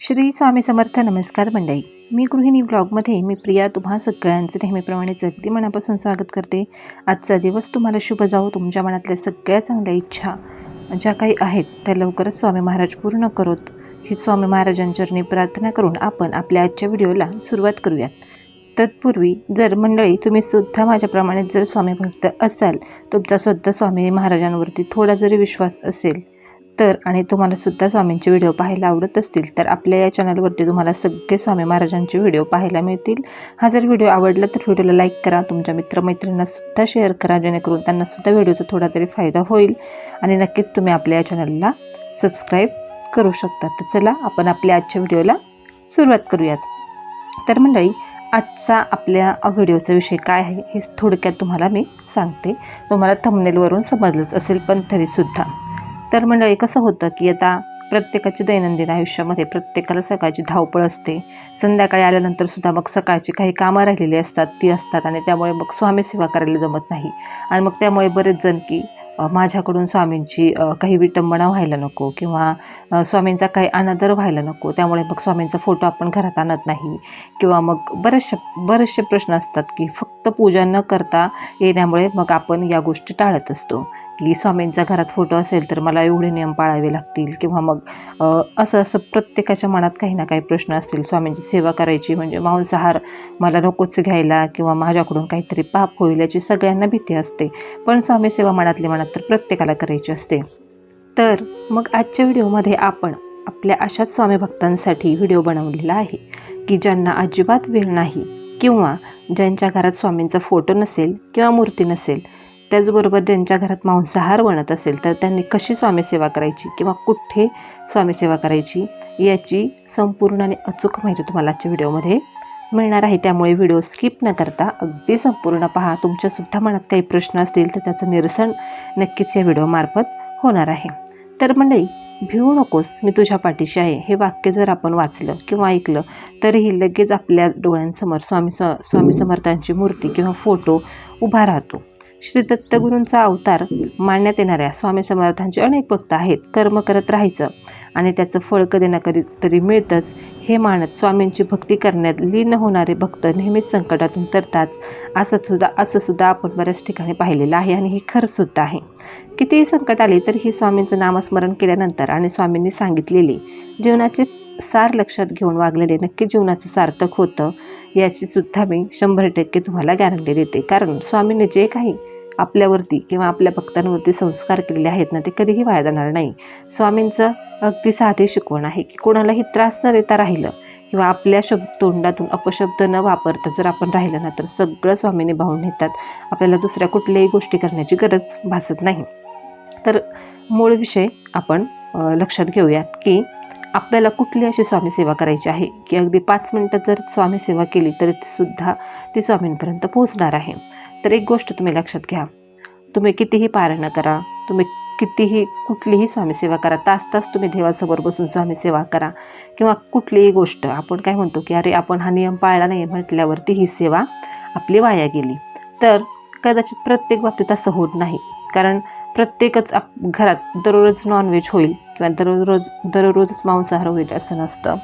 श्री स्वामी समर्थ नमस्कार मंडळी. मी गृहिणी ब्लॉगमध्ये मी प्रिया. तुम्हा सगळ्यांचं नेहमीप्रमाणेच अगदी मनापासून स्वागत करते. आजचा दिवस तुम्हाला शुभ जावो तुमच्या मनातल्या सगळ्या चांगल्या इच्छा ज्या काही आहेत त्या लवकरच स्वामी महाराज पूर्ण करोत. ही स्वामी महाराजांचरणी प्रार्थना करून आपण आपल्या आजच्या व्हिडिओला सुरुवात करूयात. तत्पूर्वी जर मंडळी तुम्ही सुद्धा माझ्याप्रमाणे जर स्वामी भक्त असाल तुमचा सुद्धा स्वामी महाराजांवरती थोडा जरी विश्वास असेल तर आणि तुम्हालासुद्धा स्वामींचे व्हिडिओ पाहायला आवडत असतील तर आपल्या या चॅनलवरती तुम्हाला सगळे स्वामी महाराजांचे व्हिडिओ पाहायला मिळतील. हा जर व्हिडिओ आवडला तर व्हिडिओला लाईक करा तुमच्या मित्रमैत्रिणींनासुद्धा शेअर करा जेणेकरून त्यांनासुद्धा व्हिडिओचा थोडा तरी फायदा होईल. आणि नक्कीच तुम्ही आपल्या या चॅनलला सबस्क्राईब करू शकता. तर चला आपण आपल्या आजच्या व्हिडिओला सुरुवात करूयात. तर मंडळी आजचा आपल्या व्हिडिओचा विषय काय आहे हे थोडक्यात तुम्हाला मी सांगते. तुम्हाला थंबनेलवरून समजलंच असेल पण तरीसुद्धा तर मंडळी कसं होतं की आता प्रत्येकाची दैनंदिन आयुष्यामध्ये प्रत्येकाला सकाळची धावपळ असते. संध्याकाळी आल्यानंतर सुद्धा मग सकाळची काही कामं राहिलेली असतात ती असतात आणि त्यामुळे मग स्वामी सेवा करायला जमत नाही. आणि मग त्यामुळे बरेच जण की माझ्याकडून स्वामींची काही विटंबना व्हायला नको किंवा स्वामींचा काही अनादर व्हायला नको. त्यामुळे मग स्वामींचा फोटो आपण घरात आणत नाही. किंवा मग बरेचसे बरेचसे प्रश्न असतात की फक्त पूजा न करता येण्यामुळे मग आपण या गोष्टी टाळत असतो. की स्वामींचा घरात फोटो असेल तर मला एवढे नियम पाळावे लागतील. किंवा मग असं असं प्रत्येकाच्या मनात काही ना काही प्रश्न असतील. स्वामींची सेवा करायची म्हणजे मांसाहार मला नकोच घ्यायला किंवा माझ्याकडून काहीतरी पाप होईल याची सगळ्यांना भीती असते. पण स्वामी सेवा मनातली मनात तर प्रत्येकाला करायची असते. तर मग आजच्या व्हिडिओमध्ये आपण आपल्या अशाच स्वामी भक्तांसाठी व्हिडिओ बनवलेला आहे की ज्यांना अजिबात वेळ नाही किंवा ज्यांच्या घरात स्वामींचा फोटो नसेल किंवा मूर्ती नसेल त्याचबरोबर ज्यांच्या घरात मांसाहार बनत असेल तर त्यांनी कशी स्वामीसेवा करायची किंवा कुठे स्वामीसेवा करायची याची संपूर्ण आणि अचूक माहिती तुम्हाला आजच्या व्हिडिओमध्ये मिळणार आहे. त्यामुळे व्हिडिओ स्किप न करता अगदी संपूर्ण पहा. तुमच्यासुद्धा मनात काही प्रश्न असतील तर त्याचं निरसन नक्कीच या व्हिडिओमार्फत होणार आहे. तर मंडळी भिवू नकोस मी तुझ्या पाठीशी आहे. हे वाक्य जर आपण वाचलं किंवा ऐकलं तरीही लगेच आपल्या डोळ्यांसमोर स्वामी स स्वामी समर्थांची मूर्ती किंवा फोटो उभा राहतो. श्री दत्तगुरूंचा अवतार मानण्यात येणाऱ्या स्वामी समर्थांचे अनेक भक्त आहेत. कर्म करत राहायचं आणि त्याचं फळ कधी ना कधी तरी मिळतंच. हे मानत स्वामींची भक्ती करण्यात लीन होणारे भक्त नेहमीच संकटातून तरतात. असं सुद्धा असं सुद्धा आपण बऱ्याच ठिकाणी पाहिलेलं आहे आणि हे खरंसुद्धा आहे. कितीही संकट आले तरीही स्वामींचं नामस्मरण केल्यानंतर आणि स्वामींनी सांगितलेली जीवनाचे सार लक्षात घेऊन वागलेले नक्की जीवनाचं सार्थक होतं. याची सुद्धा मी शंभर टक्के तुम्हाला गॅरंटी देते. कारण स्वामींनी जे काही आपल्यावरती किंवा आपल्या भक्तांवरती संस्कार केलेले आहेत ना ते कधीही वाया जाणार नाही. स्वामींचं अगदी साधे शिकवण आहे की कोणालाही त्रास न देता राहिलं किंवा आपल्या शब्द तोंडातून अपशब्द न वापरता जर आपण राहिलं ना तर सगळं स्वामीने भावून नेतात आपल्याला दुसऱ्या कुठल्याही गोष्टी करण्याची गरज भासत नाही. तर मूळ विषय आपण लक्षात घेऊयात की आपल्याला कुठली अशी स्वामीसेवा करायची आहे? की अगदी पाच मिनटं जर स्वामीसेवा केली तरी ती सुद्धा ती स्वामींपर्यंत पोहोचणार आहे. तर एक गोष्ट तुम्ही लक्षात घ्या. तुम्ही कितीही पारणं करा तुम्ही कितीही कुठलीही स्वामी सेवा करा तास तास तुम्ही देवासमोर बसून स्वामी सेवा करा किंवा कुठलीही गोष्ट आपण काय म्हणतो की अरे आपण हा नियम पाळला नाही म्हटल्यावरती ही सेवा आपली वाया गेली. तर कदाचित प्रत्येक बाबतीत असं होत नाही. कारण प्रत्येकच आप घरात दररोज नॉनव्हेज होईल किंवा दररोज दररोजच मांसाहार होईल असं नसतं.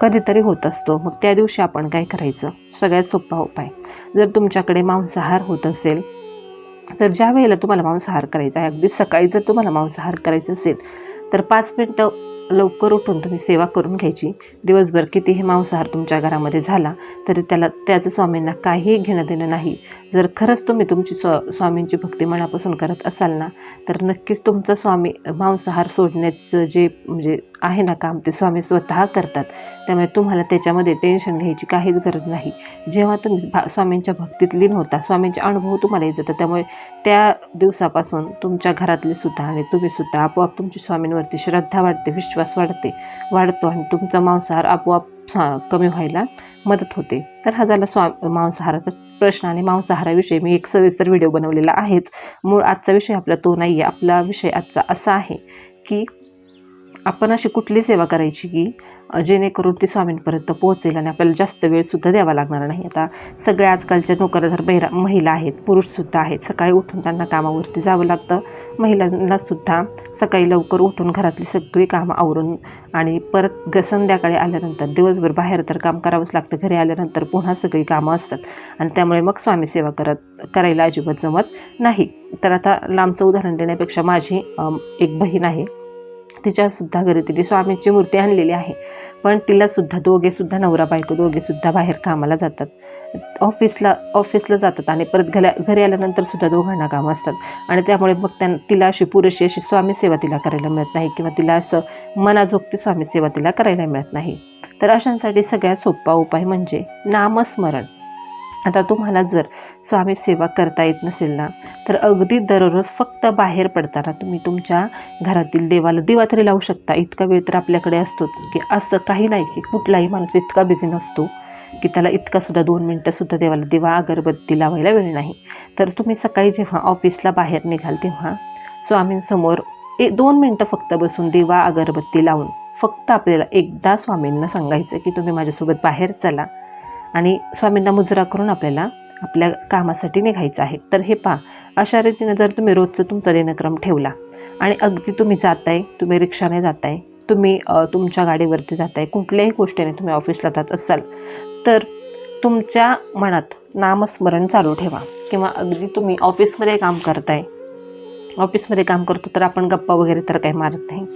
कधीतरी होत असतो. मग त्या दिवशी आपण काय करायचं? सगळ्यात सोपा उपाय. जर तुमच्याकडे मांसाहार होत असेल तर ज्या वेळेला तुम्हाला मांसाहार करायचा आहे अगदी सकाळी जर तुम्हाला मांसाहार करायचं असेल तर पाच मिनटं लवकर उठून तुम्ही सेवा करून घ्यायची. दिवसभर कितीही मांसाहार तुमच्या घरामध्ये झाला तरी त्याला त्याचं स्वामींना काहीही घेणं देणं नाही. जर खरंच तुम्ही तुमची स्व स्वामींची भक्ती मनापासून करत असाल ना तर नक्कीच तुमचं स्वामी मांसाहार सोडण्याचं जे म्हणजे आहे ना काम ते स्वामी स्वतः करतात. त्यामुळे तुम्हाला त्याच्यामध्ये टेन्शन घ्यायची काहीच गरज नाही. जेव्हा तुम्ही भा स्वामींच्या भक्तीत लीन होता स्वामींचे अनुभव तुम्हाला येत जातात त्यामुळे त्या दिवसापासून तुमच्या घरातले सुद्धा आणि तुम्ही सुद्धा आपोआप तुमची स्वामींवरती श्रद्धा वाढते विश्वास वाढते वाढतो आणि तुमचा मांसाहार आपोआप कमी व्हायला मदत होते. तर हा झाला स्वा मांसाहाराचा प्रश्न आणि मांसाहाराविषयी मी एक सविस्तर व्हिडिओ बनवलेला आहेच. मूळ आजचा विषय आपला तो नाही आहे आपला विषय आजचा असा आहे की आपण अशी कुठली सेवा करायची की जेणेकरून ती स्वामींपर्यंत पोहोचेल आणि आपल्याला जास्त वेळसुद्धा द्यावा लागणार नाही. आता सगळ्या आजकालच्या नोकरदार बहिरा महिला आहेत पुरुषसुद्धा आहेत. सकाळी उठून त्यांना कामावरती जावं लागतं. महिलांनासुद्धा सकाळी लवकर उठून घरातली सगळी कामं आवरून आणि परत ग संध्याकाळी आल्यानंतर दिवसभर बाहेर तर काम करावंच लागतं. घरी आल्यानंतर पुन्हा सगळी कामं असतात. आणि त्यामुळे मग स्वामी सेवा करत करायला अजिबात जमत नाही. तर आता लांबचं उदाहरण देण्यापेक्षा माझी एक बहीण आहे. तिच्यासुद्धा घरी तिथे स्वामींची मूर्ती आणलेली आहे. पण तिलासुद्धा दोघेसुद्धा नवरा बायको दोघेसुद्धा बाहेर कामाला जातात. ऑफिसला ऑफिसला जातात आणि परत घरी घरी आल्यानंतर सुद्धा दोघांना कामं असतात. आणि त्यामुळे मग त्यां तिला अशी पुरेशी अशी स्वामी सेवा तिला करायला मिळत नाही किंवा तिला असं मनाजोगती स्वामी सेवा तिला करायला मिळत नाही. तर अशांसाठी सगळ्यात सोपा उपाय म्हणजे नामस्मरण. आता तुम्हाला जर स्वामी सेवा करता येत नसेल ना तर अगदी दररोज फक्त बाहेर पडताना तुम्ही तुमच्या घरातील देवाला दिवा तरी लावू शकता. इतका वेळ तर आपल्याकडे असतोच की असं काही नाही की कुठलाही माणूस इतका बिझी नसतो की त्याला इतका सुद्धा दोन मिनटंसुद्धा देवाला दिवा अगरबत्ती लावायला वेळ नाही. तर तुम्ही सकाळी जेव्हा ऑफिसला बाहेर निघाल तेव्हा स्वामींसमोर ए दोन मिनटं फक्त बसून दिवा अगरबत्ती लावून फक्त आपल्याला एकदा स्वामींना सांगायचं की तुम्ही माझ्यासोबत बाहेर चला. आणि स्वामींना मुजरा करून आपल्याला आपल्या कामासाठी निघायचं आहे. तर हे पहा अशा रीतीने जर तुम्ही रोजचं तुमचा दिनक्रम ठेवला आणि अगदी तुम्ही जाताय तुम्ही रिक्षाने जाताय तुम्ही तुमच्या गाडीवरती जाताय कुठल्याही गोष्टीने तुम्ही ऑफिसला जात असाल तर तुमच्या मनात नामस्मरण चालू ठेवा किंवा अगदी तुम्ही ऑफिसमध्ये काम करताय ऑफिसमध्ये काम करतो तर आपण गप्पा वगैरे तर काही मारत नाही.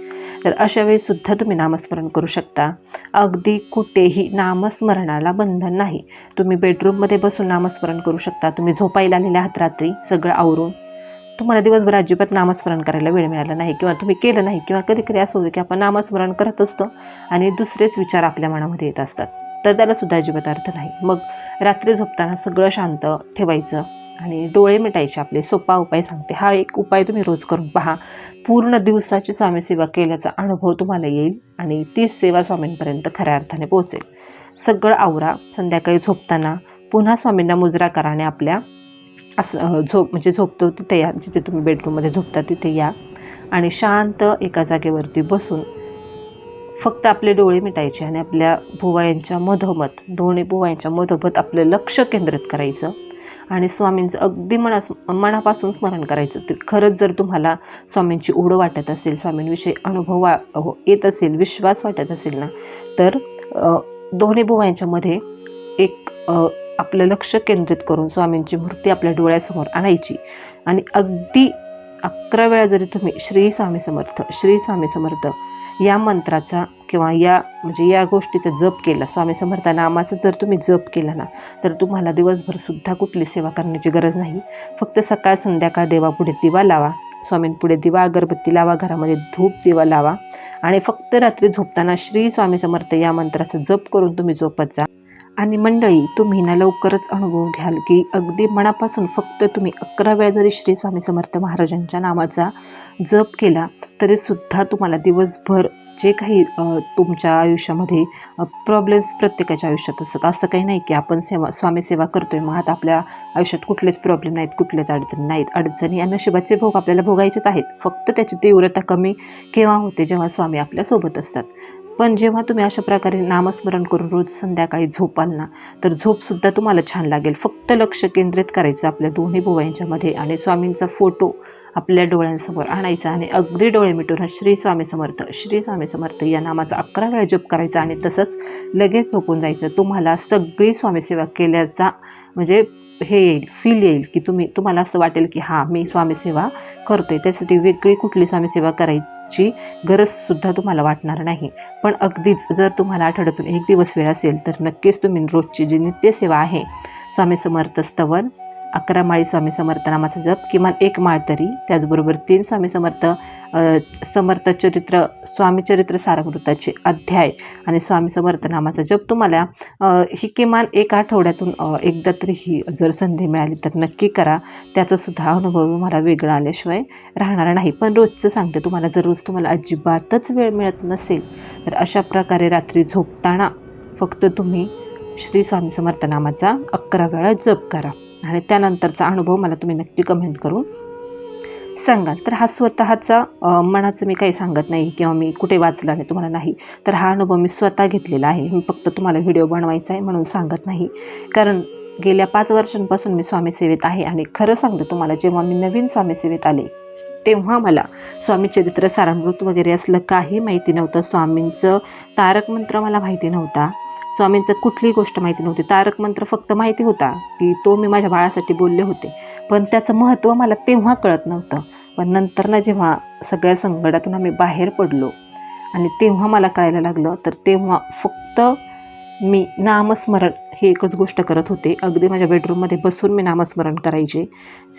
तर अशा वेळीसुद्धा तुम्ही नामस्मरण करू शकता. अगदी कुठेही नामस्मरणाला बंधन नाही. तुम्ही बेडरूममध्ये बसून नामस्मरण करू शकता. तुम्ही झोपायला आलेल्या आहात रात्री सगळं आवरून. तुम्हाला दिवसभर अजिबात नामस्मरण करायला वेळ मिळाला नाही किंवा तुम्ही केलं नाही किंवा कधी कधी असं होतं की आपण नामस्मरण करत असतो आणि दुसरेच विचार आपल्या मनामध्ये येत असतात. तर त्यालासुद्धा अजिबात अर्थ नाही. मग रात्री झोपताना सगळं शांत ठेवायचं. आणि डोळे मिटायचे आपले. सोपा उपाय सांगते. हा एक उपाय तुम्ही रोज करून पहा. पूर्ण दिवसाची स्वामी सेवा केल्याचा अनुभव तुम्हाला येईल आणि तीच सेवा स्वामींपर्यंत खऱ्या अर्थाने पोहोचेल. सगळं आवरा. संध्याकाळी झोपताना पुन्हा स्वामींना मुजरा करा आणि आपल्या असं झोप म्हणजे झोपतो तिथे या. जिथे तुम्ही बेडरूममध्ये झोपता तिथे या. आणि शांत एका जागेवरती बसून फक्त आपले डोळे मिटायचे आणि आपल्या भुवायांच्या मधोमध दोन्ही भुवायांच्या मधोमध आपलं लक्ष केंद्रित करायचं. आणि स्वामींचं अगदी मनास मनापासून स्मरण करायचं. ते खरंच जर तुम्हाला स्वामींची ओढ वाटत असेल स्वामींविषयी अनुभव वा हो, येत असेल विश्वास वाटत असेल ना तर दोन्ही बुवांच्यामध्ये एक आपलं लक्ष केंद्रित करून स्वामींची मूर्ती आपल्या डोळ्यासमोर आणायची. आणि अगदी अकरा वेळा जरी तुम्ही श्री स्वामी समर्थ श्री स्वामी समर्थ या मंत्राचा किंवा या म्हणजे या गोष्टीचा जप केला. स्वामी समर्थ नामाचा जर तुम्ही जप केला ना तर तुम्हाला दिवसभरसुद्धा कुठली सेवा करण्याची गरज नाही. फक्त सकाळ संध्याकाळ देवापुढे दिवा लावा. स्वामींपुढे दिवा अगरबत्ती लावा घरामध्ये धूप दिवा लावा. आणि फक्त रात्री झोपताना श्री स्वामी समर्थ या मंत्राचा जप करून तुम्ही झोपत जा. आणि मंडळी तुम्ही ना लवकरच अनुभव घ्याल की अगदी मनापासून फक्त तुम्ही अकरा वेळा जरी श्री स्वामी समर्थ महाराजांच्या नावाचा जप केला तरीसुद्धा तुम्हाला दिवसभर जे काही तुमच्या आयुष्यामध्ये प्रॉब्लेम्स प्रत्येकाच्या आयुष्यात असतात. असं काही नाही की आपण सेवा स्वामी सेवा आहे मग आता आपल्या आयुष्यात कुठलेच प्रॉब्लेम नाहीत कुठल्याच अडचणी नाहीत. अडचणी आणि नशिबाचे भोग आपल्याला भोगायचेच आहेत. फक्त त्याची तीव्रता कमी केव्हा होते? जेव्हा स्वामी आपल्यासोबत असतात. पण जेव्हा तुम्ही अशा प्रकारे नामस्मरण करून रोज संध्याकाळी झोपाल ना तर झोपसुद्धा तुम्हाला छान लागेल. फक्त लक्ष केंद्रित करायचं आपल्या दोन्ही भुवयांच्यामध्ये आणि स्वामींचा फोटो आपल्या डोळ्यांसमोर आणायचा आणि अगदी डोळे मिटून श्री स्वामी समर्थ श्री स्वामी समर्थ या नामाचा अकरा वेळा जप करायचा आणि तसंच लगेच झोपून जायचं. तुम्हाला सगळी स्वामीसेवा केल्याचा म्हणजे हे येईल फील येईल की तुम्ही तुम्हाला असं वाटेल की हां मी स्वामीसेवा करतो आहे त्यासाठी वेगळी कुठली स्वामीसेवा करायची गरजसुद्धा तुम्हाला वाटणार नाही. पण अगदीच जर तुम्हाला आठवड्यातून एक दिवस वेळ असेल तर नक्कीच तुम्ही रोजची जी नित्यसेवा आहे स्वामी समर्थ स्तवन अकरा माळी स्वामी समर्थ नामाचा जप किमान एक माळ तरी. त्याचबरोबर तीन स्वामी समर्थ समर्थ चरित्र स्वामी चरित्र सारामृताचे अध्याय आणि स्वामी समर्थ नामाचा जप. तुम्हाला ही किमान एक आठवड्यातून एकदा तरी ही जर संधी मिळाली तर नक्की करा. त्याचासुद्धा अनुभव तुम्हाला वेगळा आल्याशिवाय राहणार नाही. पण रोजचं सांगते तुम्हाला जर रोज तुम्हाला अजिबातच वेळ मिळत नसेल तर अशा प्रकारे रात्री झोपताना फक्त तुम्ही श्री स्वामी समर्थ नामाचा अकरा वेळा जप करा. आणि त्यानंतरचा अनुभव मला तुम्ही नक्की कमेंट करून सांगाल. तर हा स्वतःचा मनाचं मी काही सांगत नाही किंवा मी कुठे वाचला नाही तुम्हाला नाही तर हा अनुभव मी स्वतः घेतलेला आहे. मी फक्त तुम्हाला व्हिडिओ बनवायचा आहे म्हणून सांगत नाही. कारण गेल्या पाच वर्षांपासून मी स्वामी सेवेत आहे आणि खरं सांगतो तुम्हाला जेव्हा मी नवीन स्वामी सेवेत आले तेव्हा मला स्वामी चरित्र सारामृत वगैरे असलं काही माहिती नव्हतं. स्वामींचं तारक मंत्र मला माहिती नव्हता. स्वामींचं कुठलीही गोष्ट माहिती नव्हती. तारक मंत्र फक्त माहिती होता की तो मी माझ्या बाळासाठी बोलले होते. पण त्याचं महत्त्व मला तेव्हा कळत नव्हतं. पण नंतर ना जेव्हा सगळ्या संकटातून आम्ही बाहेर पडलो आणि तेव्हा मला कळायला लागलं तर तेव्हा फक्त मी नामस्मरण ही एकच गोष्ट करत होते. अगदी माझ्या बेडरूममध्ये बसून मी नामस्मरण करायचे.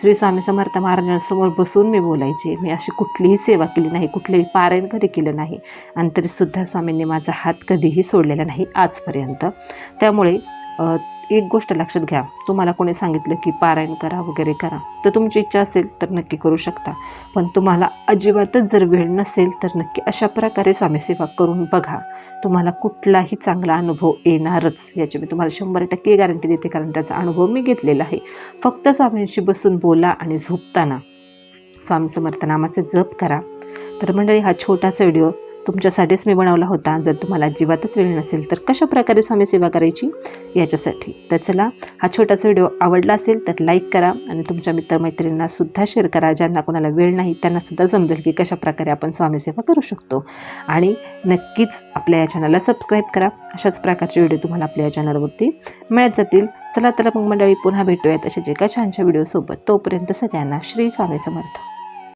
श्री स्वामी समर्थ महाराजांसमोर बसून मी बोलायचे. मी अशी कुठलीही सेवा केली नाही कुठलेही पारायण कधी केलं नाही. आणि तरीसुद्धा स्वामींनी माझा हात कधीही सोडलेला नाही आजपर्यंत. त्यामुळे एक गोष्ट लक्षात घ्या. तुम्हाला कोणी सांगितलं की पारायण करा वगैरे करा तर तुमची इच्छा असेल तर नक्की करू शकता. पण तुम्हाला अजिबातच जर वेळ नसेल तर नक्की अशा प्रकारे स्वामीसेवा करून बघा. तुम्हाला कुठलाही चांगला अनुभव येणारच. याची मी तुम्हाला शंभर टक्के गॅरंटी देते कारण त्याचा अनुभव मी घेतलेला आहे. फक्त स्वामींशी बसून बोला आणि झोपताना. स्वामी समर्थ नामाचे जप करा. तर मंडळी हा छोटासा व्हिडिओ तुमच्यासाठीच मी बनवला होता. जर तुम्हाला अजिबातच वेळ नसेल तर कशा प्रकारे स्वामी सेवा करायची याच्यासाठी? तर चला हा छोटासा व्हिडिओ आवडला असेल तर लाईक करा आणि तुमच्या मित्रमैत्रिणींनासुद्धा शेअर करा. ज्यांना कोणाला वेळ नाही त्यांनासुद्धा समजेल की कशा प्रकारे आपण स्वामीसेवा करू शकतो. आणि नक्कीच आपल्या या चॅनलला सबस्क्राईब करा. अशाच प्रकारचे व्हिडिओ तुम्हाला आपल्या या चॅनलवरती मिळत जातील. चला तर मग मंडळी पुन्हा भेटूयात जे काही छानशा व्हिडिओसोबत. तोपर्यंत सगळ्यांना श्री स्वामी समर्थ.